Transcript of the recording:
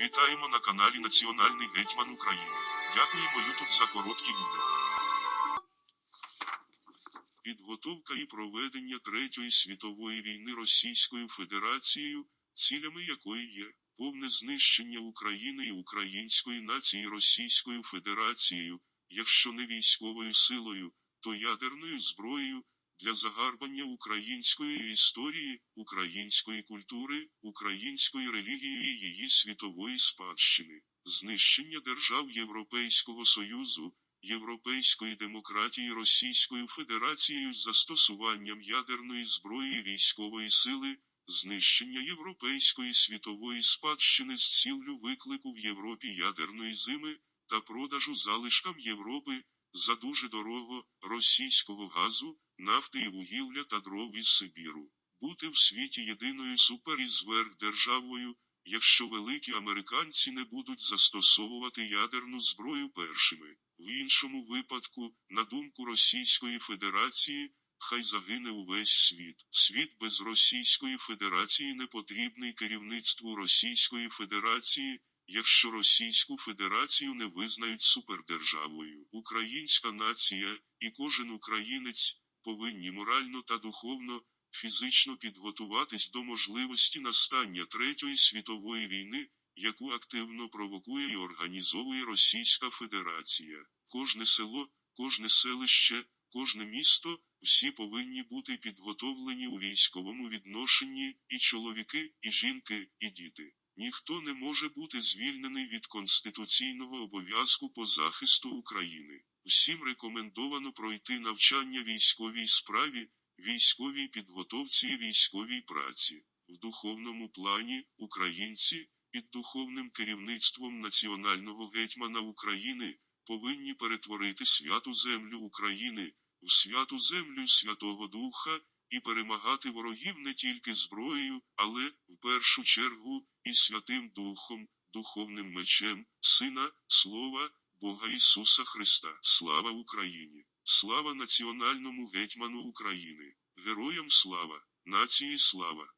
Вітаємо на каналі Національний Гетьман України. Дякуємо Ютуб за короткі відео. Підготовка і проведення Третьої світової війни Російською Федерацією, цілями якої є повне знищення України і української нації Російською Федерацією, якщо не військовою силою, то ядерною зброєю, для загарбання української історії, української культури, української релігії і її світової спадщини, знищення держав Європейського Союзу, європейської демократії Російською Федерацією з застосуванням ядерної зброї військової сили, знищення європейської світової спадщини з ціллю виклику в Європі ядерної зими та продажу залишкам Європи за дуже дорого російського газу, нафти і вугілля та дров із Сибіру. Бути в світі єдиною супер і державою, якщо великі американці не будуть застосовувати ядерну зброю першими. В іншому випадку, на думку Російської Федерації, хай загине увесь світ. Світ без Російської Федерації не потрібний керівництву Російської Федерації. Якщо Російську Федерацію не визнають супердержавою, українська нація і кожен українець повинні морально та духовно, фізично підготуватись до можливості настання Третьої світової війни, яку активно провокує і організовує Російська Федерація. Кожне село, кожне селище, кожне місто, всі повинні бути підготовлені у військовому відношенні, і чоловіки, і жінки, і діти. Ніхто не може бути звільнений від конституційного обов'язку по захисту України. Всім рекомендовано пройти навчання військовій справі, військовій підготовці і військовій праці. В духовному плані українці під духовним керівництвом національного гетьмана України повинні перетворити святу землю України в святу землю Святого Духа і перемагати ворогів не тільки зброєю, але в першу чергу і Святим Духом, духовним мечем, Сина, Слова, Бога Ісуса Христа. Слава Україні! Слава національному гетьману України! Героям слава, нації слава!